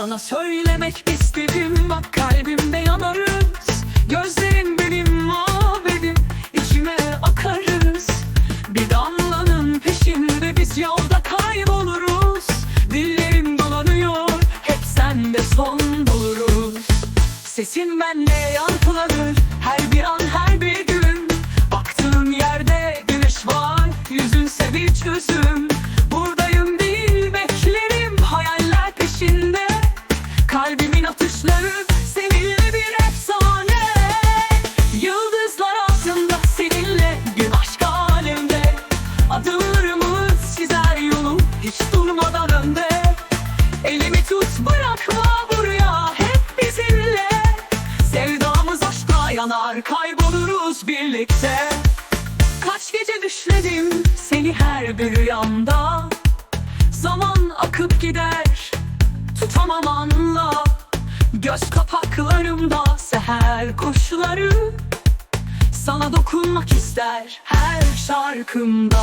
Sana söylemek istedim. Bak kalbimde yanarız. Gözlerin benim mabedim içime akarız. Bir damlanın peşinde biz yolda kayboluruz. Dillerim dolanıyor. Hep sende son buluruz. Sesin bende yankılanır tut bırakma buraya hep bizimle. Sevdamız aşkla yanar kayboluruz birlikte. Kaç gece düşledim seni her bir rüyamda Zaman akıp gider tutamam anla. Göz kapaklarımda seher kuşları. Sana dokunmak ister her şarkımda.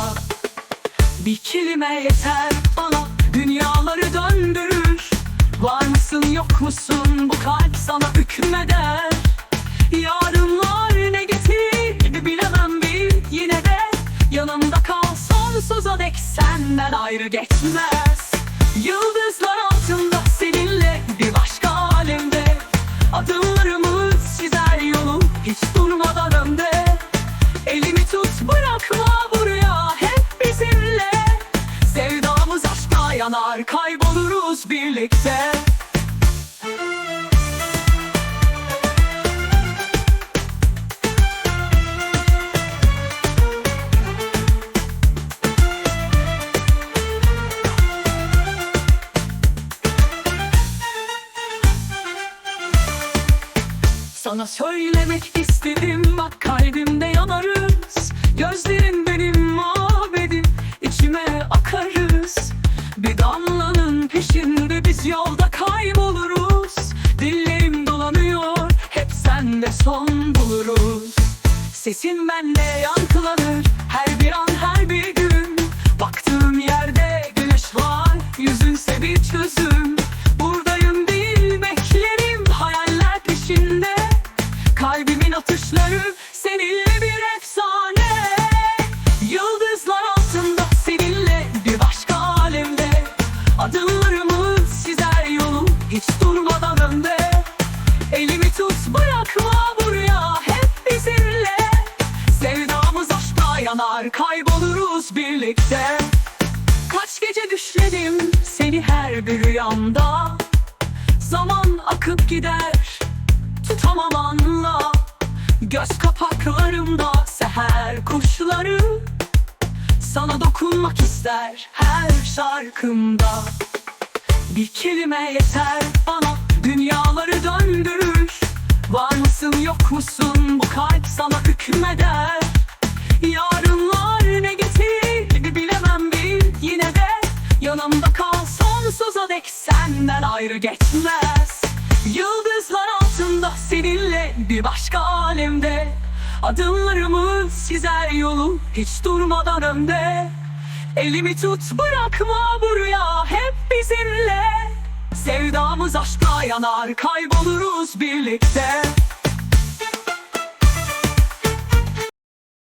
Bir kelime yeter bana Dünyaları döndürür sana hükmeder. Yarınlar ne getirir bilemem bir yine de. Yanımda kal sonsuza dek senden ayrı geçmez. Yıldızlar altında seninle bir başka alemde. Adımlarımız çizer yolu hiç durmadan önde? Elimi tut bırakma buraya hep bizimle. Sevdamız aşkla yanar kayboluruz birlikte Sana söylemek istedim bak kalbimde yanarız. Gözlerin benim mabedim içime akarız. Bir damlanın peşinde biz yolda kayboluruz. Dillerim dolanıyor hep sende son buluruz. Sesin bende yankılanır hiç durmadan önde. Elimi tut bırakma buraya. Hep bizimle Sevdamız aşkla yanar kayboluruz birlikte. Kaç gece düşledim seni her bir rüyamda. Zaman akıp gider tutamam anla. Göz kapaklarımda seher kuşları. Sana dokunmak ister her şarkımda Bir kelime yeter bana dünyaları döndürür. Var mısın yok musun bu kalp sana hükmeder. Yarınlar ne getirir bilemem bir yine de Yanımda kal sonsuza dek senden ayrı geçmez. Yıldızlar altında seninle bir başka alemde. Adımlarımız çizer yolu hiç durmadan önde Elimi tut bırakma buraya hep bizimle. Sevdamız aşkla yanar kayboluruz birlikte